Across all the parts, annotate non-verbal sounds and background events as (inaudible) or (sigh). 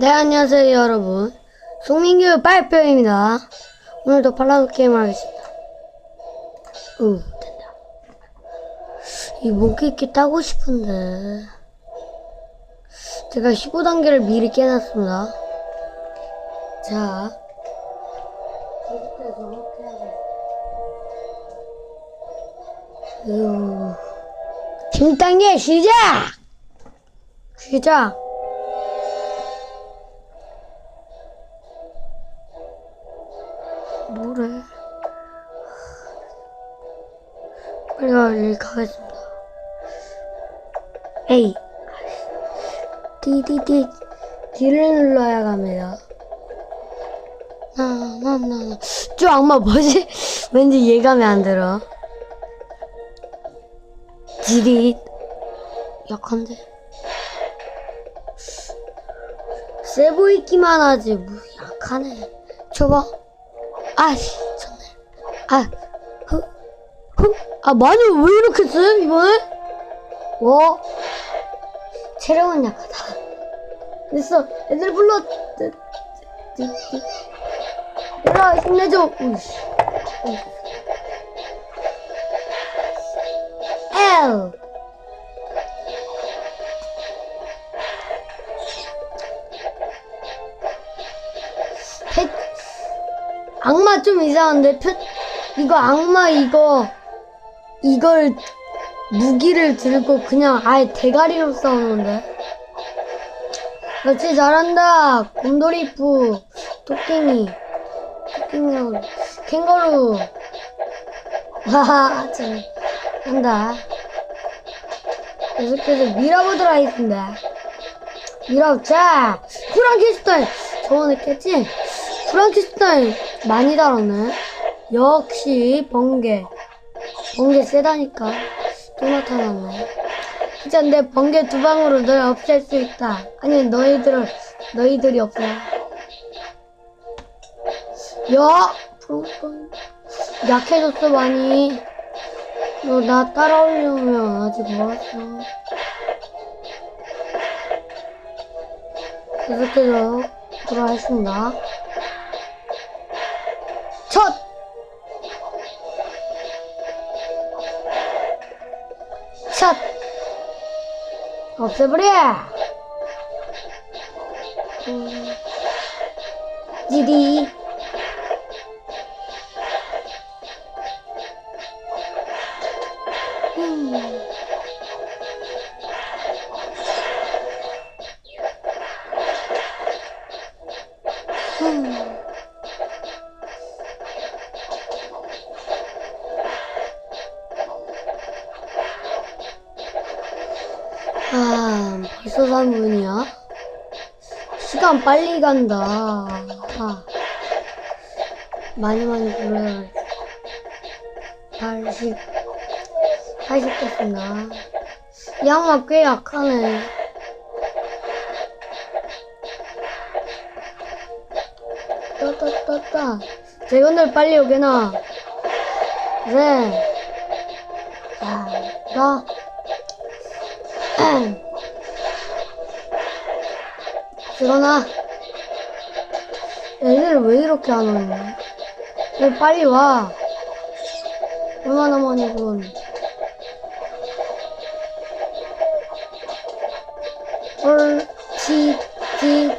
네, 안녕하세요, 여러분. 송민규 빨뼈입니다. 오늘도 팔라도 게임을 하겠습니다. 오, 된다. 이 목있게 따고 싶은데. 제가 15단계를 미리 깨놨습니다. 자. 계속해서 해야겠다. 16단계 시작! 시작! 빨리 가겠습니다. 에이. 디디디. D를 눌러야 갑니다. 나나나. 저 악마 뭐지? (laughs) 왠지 예감이 안 들어. 디디. 약한데. 세 보이기만 하지 뭐 약하네. 줘봐. 아씨, 졌네. 아, 흐, 흐, 아, 많이 왜 이렇게 세, 이번에? 뭐? 체력은 약하다. 됐어, 애들 불러. 얘들아, 힘내줘. 우이씨. L. 펫, 악마 좀 이상한데 표, 이거 악마 이거 이걸 무기를 들고 그냥 아예 대가리로 싸우는데? 역시 잘한다 곰돌이푸 토끼니 토끼니 캥거루. 하하 참 한다. 계속해서 밀어보도록 하겠습니다. 밀어보자. 프랑키스타인. 저번에 깼지? 프랑키스타인 많이 달았네. 역시 번개. 번개 세다니까. 또 나타났네. 진짜 내 번개 두 방으로 널 없앨 수 있다. 아니 너희들을 너희들이 없어. 야, 프랑키스타인 약해졌어 많이. 너 나 따라오려면 아직 멀었어. 계속해서 돌아가겠습니다. 없애버 아, 벌써 3분이야? 시간 빨리 간다. 아, 많이 많이 불러야 80, 80 됐습니다. 이 양마 꽤 약하네. 따따따따. 재건들 빨리 오게나. 그래. 자, 나. (clears throat) 일어나. 애들 왜 이렇게 안 오냐? 애 빨리 와. 얼마나 많이 불었는데. 헐, 티, 티.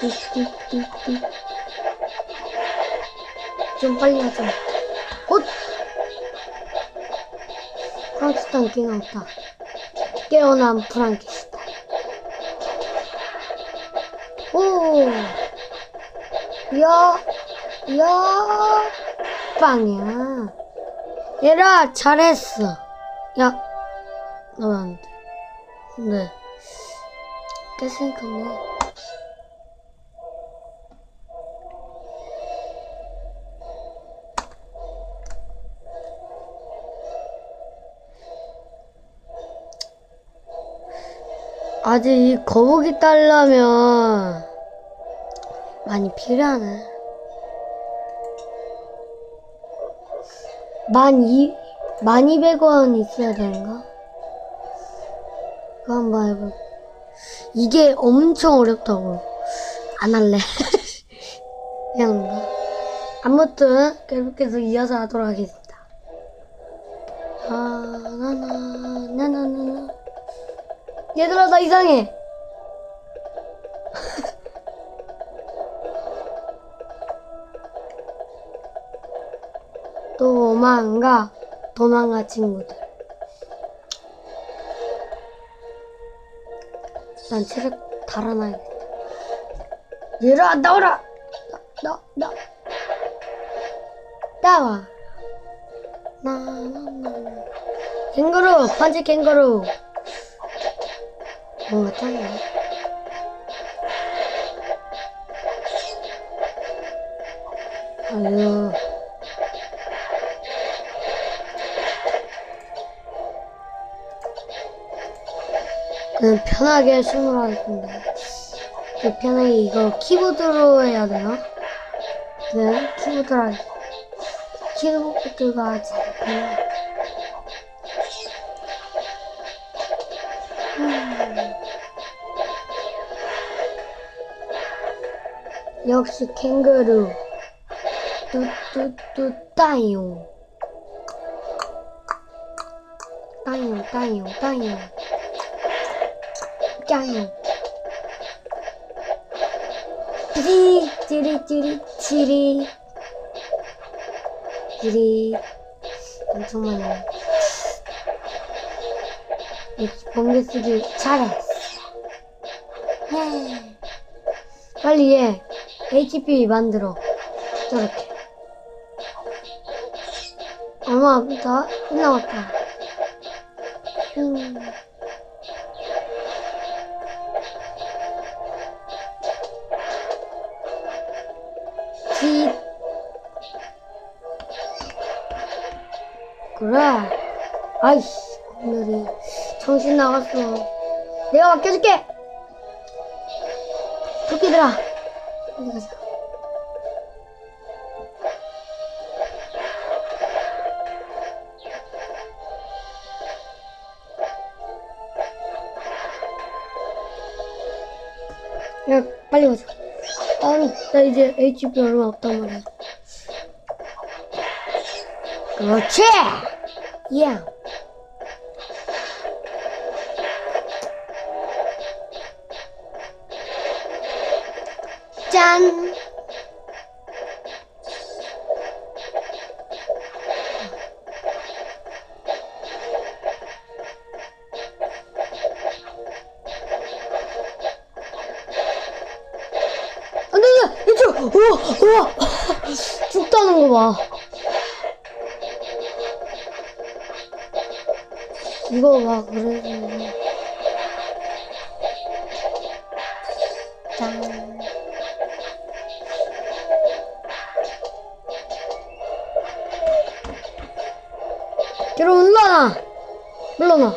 티. 좀 빨리 하자. 곧! 프랑스탄 깨어났다. 깨어난 프랑키스탄. 오! 야, 야, 빵이야. 얘라, 잘했어. 야, 너면 안 돼. 네. 깼으니까 뭐. 아직 이 거북이 딸려면 많이 필요하네. 만 이, 만 이백 원 있어야 되는가? 이거 한번 해볼. 이게 엄청 어렵다고. 안 할래. (laughs) 나. 아무튼 계속해서 이어서 하도록 하겠습니다. 아, 나나, 나나나나. 얘들아, 나 이상해. (laughs) 도망가, 도망가 친구들. 난 체력 달아나야겠다. 얘들아, 나오라! 나, 나, 나. 나와. 나, 나, 나. 캥거루, 판지 캥거루. 짱이네. 아유. 그냥 편하게 숨으로 하겠습니다. 그 편하게 이거 키보드로 해야 되나? 네, 키보드로 하겠습니다. 키보드가 제일 편해. 역시 캥거루. 뚜뚜뚜 따용. 따용, 따용, 따용. 짜요. 찌리, 찌리, 찌리, 찌리. 찌리. 엄청. 역시 번개 쓰기 잘했어. 예. 빨리 얘 HP 만들어. 저렇게. 얼마 더 남았다. 음. 집. 그래. 아이씨, 오늘이 정신 나갔어. 내가 맡겨줄게. 토끼들아, 어디 가자. 야, 빨리 가자. 난, 나 짠! 안 돼! 이쪽! 우와! 우와! 죽다는 거 봐. 이거 봐, 그래도. 여러분, 물러나! 물러나!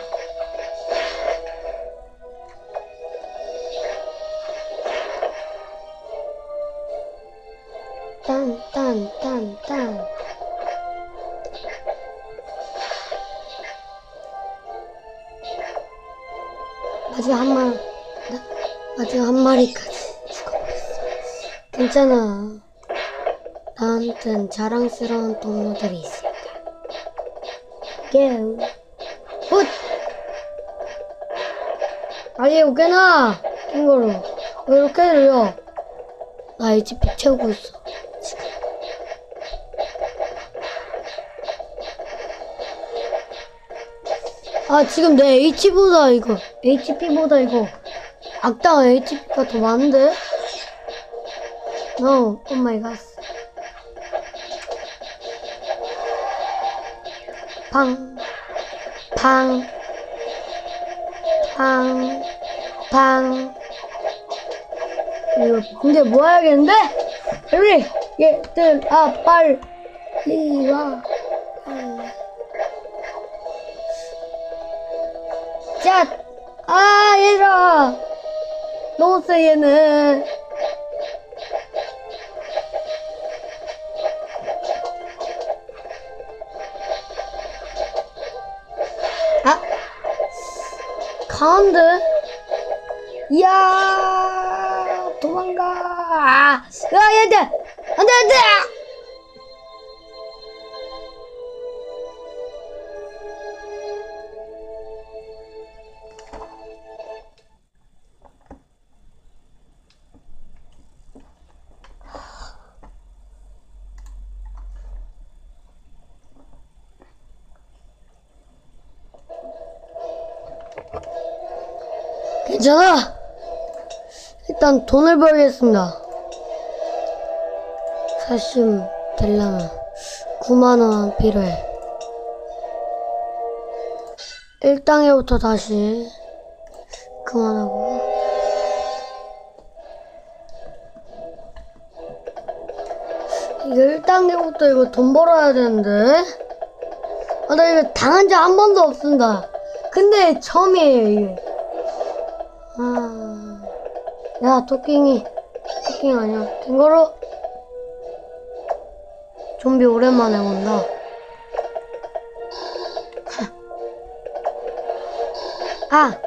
딴, 딴, 딴, 딴. 마지막 한 마리까지 죽어버렸어. 괜찮아. 나한텐 자랑스러운 동료들이 있으 깨우. 훗! 아니, 오케나! 캥거루. 왜 이렇게 느려? 나 HP 채우고 있어. 지금. 아, 지금 내 H보다 이거, HP보다 이거, 악당 HP가 더 많은데? No, oh my god. 팡, 팡, 팡, 팡. 이거 근데 뭐 해야겠는데? 빨리 얘들 아 빨리 와. 자, 아 얘들아 세 얘는 아 강한데? 이야, 도 괜찮아. 일단 돈을 벌겠습니다. 사심 되려면 9만원 필요해. 1단계부터 다시 그만하고. 이거 1단계부터 이거 돈 벌어야 되는데. 아, 나 이거 당한 적 한 번도 없습니다. 근데 처음이에요, 이게. 아, 야, 토끼이. 토끼 아니야. 캥거루. 좀비 오랜만에 본다. 아!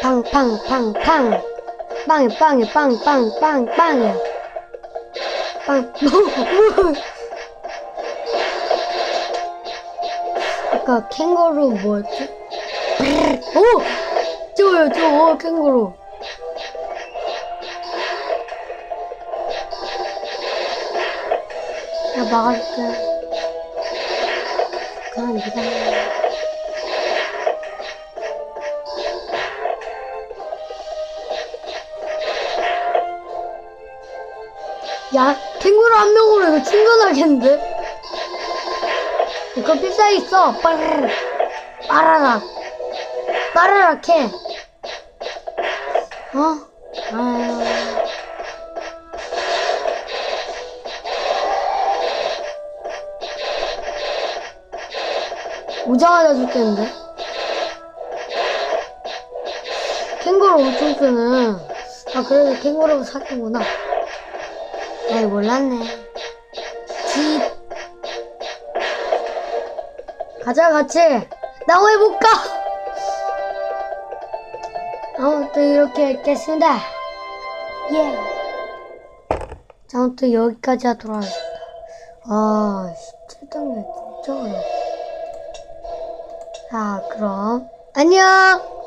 팡, 팡, 팡, 팡. 빵이, 빵이, 빵, 빵, 빵, 빵이야. 빵. (laughs) 아까 캥거루 뭐였지? 오! 저거요, 저거, 캥거루. 야, 막아줄게. 그만 기다려. 야, 캥거루 한 명으로 이거 충전하겠는데? 이거 필살기 있어. 빠르르. 빠라 락. 빠르락 해. 어? 아유. 오자마자 죽겠는데? 캥거루 쓰는. 아, 그래도 캥거루가 사기구나. 아이, 몰랐네. 집. 가자, 같이. 나무 해볼까? 아무튼 이렇게 했겠습니다. 예. 자, 아무튼 여기까지 하도록 하겠습니다. 아, 17단계 진짜 어려워. 자, 그럼, 안녕!